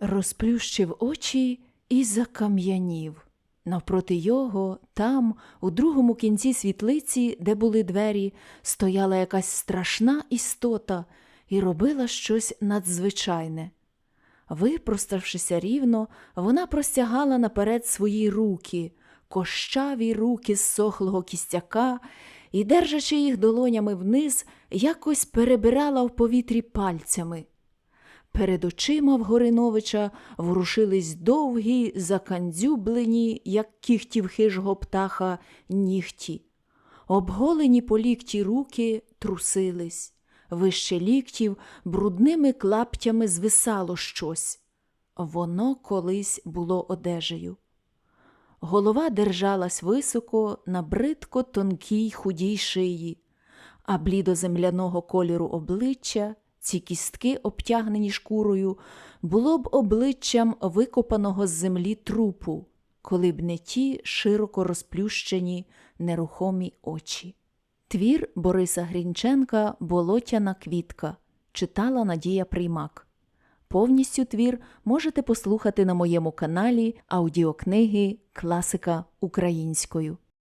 розплющив очі і закам'янів. Навпроти його, там, у другому кінці світлиці, де були двері, стояла якась страшна істота і робила щось надзвичайне. Випроставшися рівно, вона простягала наперед свої руки, кощаві руки з сохлого кістяка, і, держачи їх долонями вниз, якось перебирала в повітрі пальцями. Перед очима в Гориновича ворушились довгі, закандзюблені, як кіхтів хижого птаха, нігті. Обголені по лікті руки трусились. Вище ліктів брудними клаптями звисало щось. Воно колись було одежею. Голова держалась високо на бридко тонкій худій шиї, а блідоземляного кольору обличчя, ці кістки, обтягнені шкурою, було б обличчям викопаного з землі трупу, коли б не ті широко розплющені нерухомі очі. Твір Бориса Грінченка Болотяна квітка читала Надія Приймак. Повністю твір можете послухати на моєму каналі аудіокниги Класика українською.